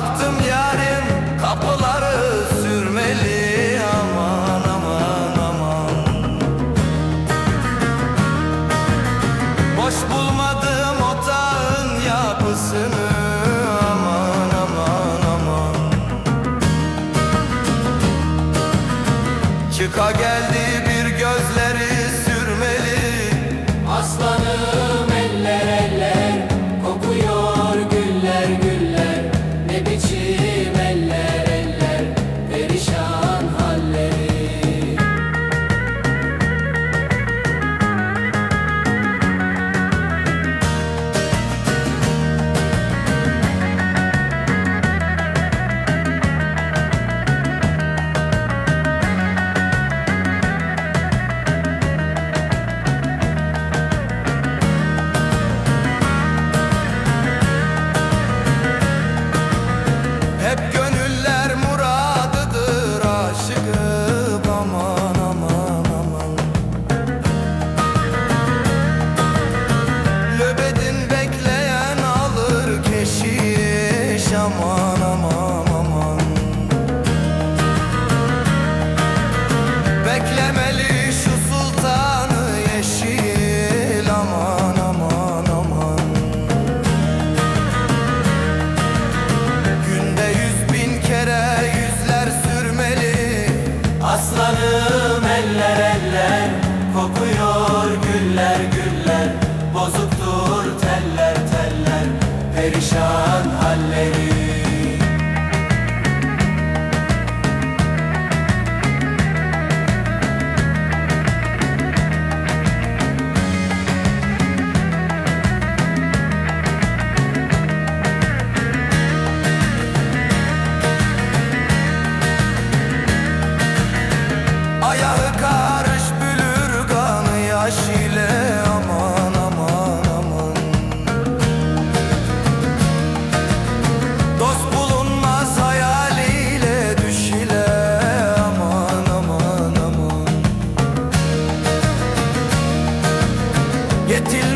Baktım yarim kapıları sürmeli. Aman aman aman. Boş bulmadım otağın yapısını. Aman aman aman. Çıka geldi aman aman aman. Beklemeli şu sultanı yeşil aman aman aman. Günde yüz bin kere yüzler sürmeli. Aslanım eller eller. Kokuyor güller güller. Bozuktur teller teller. Perişan halleri Yetil